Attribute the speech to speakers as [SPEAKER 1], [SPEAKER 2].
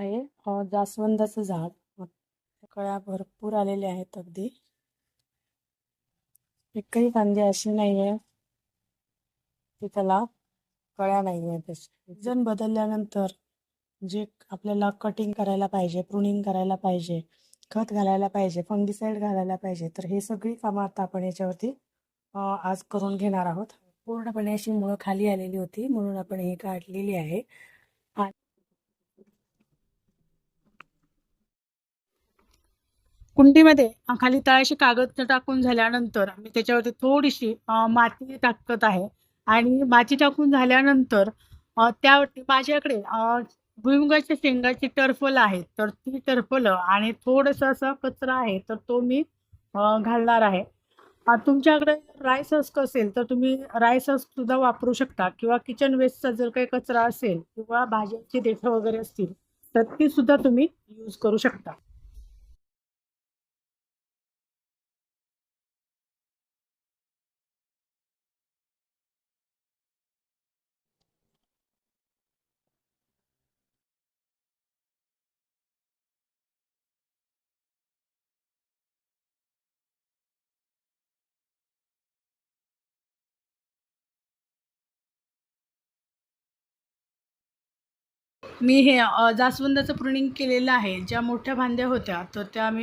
[SPEAKER 1] आहे. जास्वंदाचं झाड. कळ्या भरपूर आलेले आहेत अगदी. एकही कांदी अशी नाही आहे की त्याला कळ्या नाही आहेत बदलल्यानंतर जे आपल्याला कटिंग करायला पाहिजे प्रुनिंग करायला पाहिजे खत घालायला पाहिजे फंगिसाईड घालायला पाहिजे तर हे सगळी कामं आता आपण याच्यावरती आज करून घेणार आहोत. पूर्णपणे अशी मुळं खाली आलेली होती म्हणून आपण ही काढलेली आहे. कुंडीमध्ये खाली तळाशी कागद टाकून झाल्यानंतर मी त्याच्यावरती थोडीशी माती टाकत आहे. आणि माती टाकून झाल्यानंतर त्यावरती माझ्याकडे भुईमुगाच्या शेंगाची टरफलं आहेत तर ती टरफलं आणि थोडंसं असा कचरा आहे तर तो मी घालणार आहे. तुमच्याकडे राईस हस्क असेल तर तुम्ही राईस हस्क सुद्धा वापरू शकता. किंवा किचन वेस्टचा जर काही कचरा असेल किंवा भाज्यांची देठं वगैरे असतील तर ती सुद्धा तुम्ही यूज करू शकता. मी हे जास्वंदाचं प्रुनिंग केलेलं आहे. ज्या मोठ्या फांद्या होत्या तर त्या मी